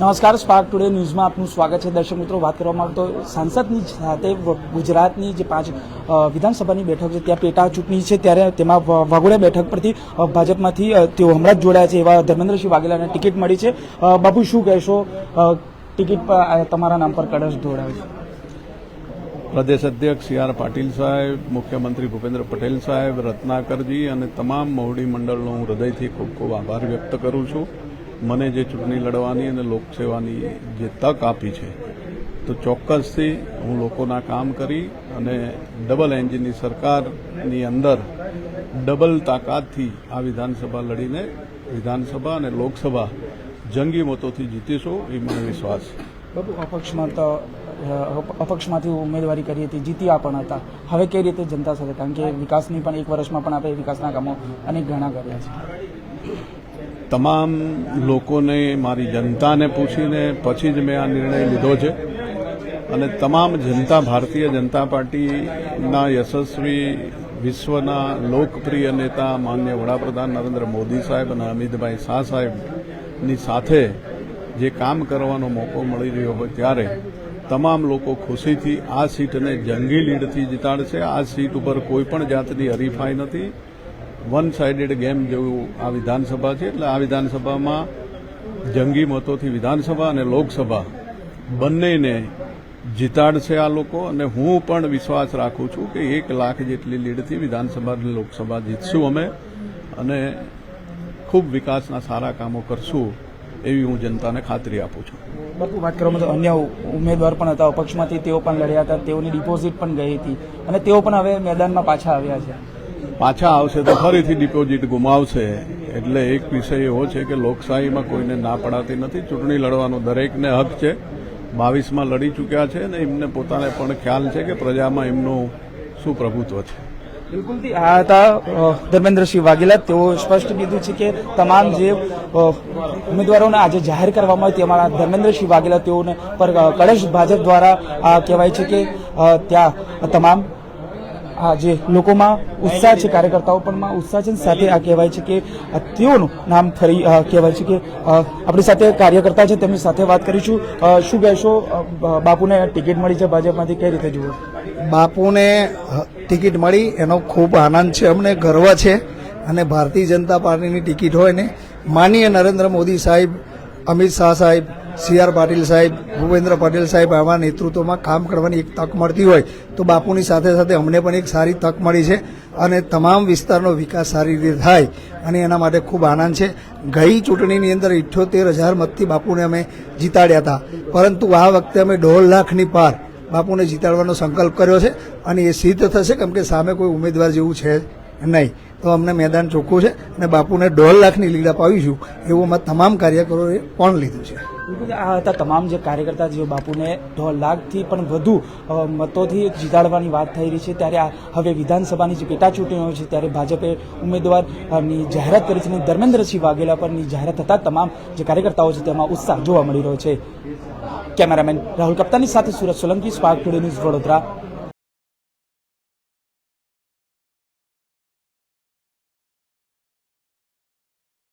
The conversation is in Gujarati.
નમસ્કાર સ્પાર્ક ટુડે ન્યૂઝમાં આપનું સ્વાગત છે. દર્શક મિત્રો, વાત કરવામાં આવે તો સાંસદની સાથે ગુજરાતની જે પાંચ વિધાનસભાની બેઠક છે, ત્યાં પેટા ચૂંટણી છે, ત્યારે તેમાં વાઘોડિયા બેઠક પરથી ભાજપમાંથી તેઓ હમણાં જ જોડાયા છે, એવા ધર્મેન્દ્રસિંહ વાઘેલાને ટિકિટ મળી છે. બાબુ શું કહેશો? ટિકિટ પર તમારા નામ પર કળશ દોડાવે છે. પ્રદેશ અધ્યક્ષ સી આર પાટીલ સાહેબ, મુખ્યમંત્રી ભૂપેન્દ્ર પટેલ સાહેબ, રત્નાકરજી અને તમામ મહુડી મંડળનો હું હૃદયથી ખૂબ ખૂબ આભાર વ્યક્ત કરું છું. મને જે ચૂંટણી લડવાની અને લોકસેવાની જે તક આપી છે, તો ચોક્કસથી હું લોકોના કામ કરી અને ડબલ એન્જિનની સરકારની અંદર ડબલ તાકાતથી આ વિધાનસભા લડીને વિધાનસભા અને લોકસભા જંગી મતોથી જીતીશું એ મને વિશ્વાસ બાબુ અપક્ષમાં તો અપક્ષમાંથી ઉમેદવારી કરી હતી જીત્યા પણ હતા. હવે કઈ રીતે જનતા સાથે? કારણ કે વિકાસની પણ એક વર્ષમાં પણ આપણે વિકાસના કામો અનેક ઘણા કર્યા છે. તમામ લોકોને, મારી જનતાને પૂછીને પછી જ મેં આ નિર્ણય લીધો છે. અને તમામ જનતા, ભારતીય જનતા પાર્ટીના યશસ્વી વિશ્વના લોકપ્રિય નેતા, માન્ય વડાપ્રધાન નરેન્દ્ર મોદી સાહેબ અને અમિતભાઈ શાહ સાહેબની સાથે જે કામ કરવાનો મોકો મળી રહ્યો હોય ત્યારે તમામ લોકો ખુશીથી આ સીટને જંગી લીડથી જીતાડશે. આ સીટ ઉપર કોઈપણ જાતની હરીફાઈ નથી. વન સાઇડેડ ગેમ જેવું આ વિધાનસભા છે. એટલે આ વિધાનસભામાં જંગી મતોથી વિધાનસભા અને લોકસભા બંનેને જીતાડશે આ લોકો. અને હું પણ વિશ્વાસ રાખું છું કે એક લાખ જેટલી લીડથી વિધાનસભા અને લોકસભા જીતશું અમે. અને ખૂબ વિકાસના સારા કામો કરશું એવી હું જનતાને ખાતરી આપું છું. બાપુ, વાત કરવામાં તો અન્ય ઉમેદવાર પણ હતા. અપક્ષમાંથી તેઓ પણ લડ્યા હતા. તેઓની ડિપોઝિટ પણ ગઈ હતી. અને તેઓ પણ હવે મેદાનમાં પાછા આવ્યા છે. પાછા આવશે તો ફરીથી ડિપોઝિટ ગુમાવશે. એટલે એક વિષય એવો છે કે લોકશાહીમાં કોઈને ના પડાતી નથી. ચૂંટણી લડવાનો દરેકને હક છે. બાવીસમાં લડી ચૂક્યા છે અને એમને પોતાને પણ ખ્યાલ છે કે પ્રજામાં એમનું શું પ્રભુત્વ છે. બિલકુલ આ હતા ધર્મેન્દ્રસિંહ વાઘેલા. તેઓ સ્પષ્ટ કીધું છે કે તમામ જે ઉમેદવારોને આજે જાહેર કરવામાં આવે તેમાં ધર્મેન્દ્રસિંહ વાઘેલા તેઓને પર કળશ ભાજપ દ્વારા કહેવાય છે કે ત્યાં તમામ આ જે લોકોમાં ઉત્સાહ છે, કાર્યકર્તાઓ પણ માં ઉત્સાહ છે સાથે આ કહેવાય છે કે તેઓનું નામ ફરી કહેવાય છે કે આપણી સાથે કાર્યકર્તા છે, તેમની સાથે વાત કરીશું. શું કહેશો? બાપુને ટિકિટ મળી છે ભાજપમાંથી, કઈ રીતે જુઓ? બાપુને ટિકિટ મળી, એનો ખૂબ આનંદ છે, અમને ગર્વ છે. અને ભારતીય જનતા પાર્ટીની ટિકિટ હોય ને, માનીય નરેન્દ્ર મોદી સાહેબ, અમિત શાહ સાહેબ સી આર પાટીલ સાહેબ, ભૂપેન્દ્ર પટેલ સાહેબ આવા નેતૃત્વમાં કામ કરવાની એક તક મળતી હોય તો બાપુની સાથે સાથે અમને પણ એક સારી તક મળી છે અને તમામ વિસ્તારનો વિકાસ સારી રીતે થાય અને એના માટે ખૂબ આનંદ છે. ગઈ ચૂંટણીની અંદર ઇઠ્યોતેર હજાર મતથી બાપુને અમે જીતાડ્યા હતા. પરંતુ આ વખતે અમે દોઢ લાખની પાર બાપુને જીતાડવાનો સંકલ્પ કર્યો છે અને એ સિદ્ધ થશે કેમ કે સામે કોઈ ઉમેદવાર જેવું છે નહીં. તો અમને મેદાન ચોખ્ખું છે અને બાપુને દોઢ લાખની લીડ અપાવીશું એવું અમે તમામ કાર્યકરોએ પણ લીધું છે. બિલકુલ, આ હતા તમામ જે કાર્યકર્તા જે બાપુને દોઢ લાખથી પણ વધુ મતોથી જીતાડવાની વાત થઈ રહી છે. ત્યારે હવે વિધાનસભાની જે પેટા ચૂંટણીઓ છે, ત્યારે ભાજપે ઉમેદવારની જાહેરાત કરી છે અને ધર્મેન્દ્રસિંહ વાઘેલા પરની જાહેરાત થતાં તમામ જે કાર્યકર્તાઓ છે, તેમાં ઉત્સાહ જોવા મળી રહ્યો છે. કેમેરામેન રાહુલ કપ્તાની સાથે Surat Solanki, spark today news Vadodara.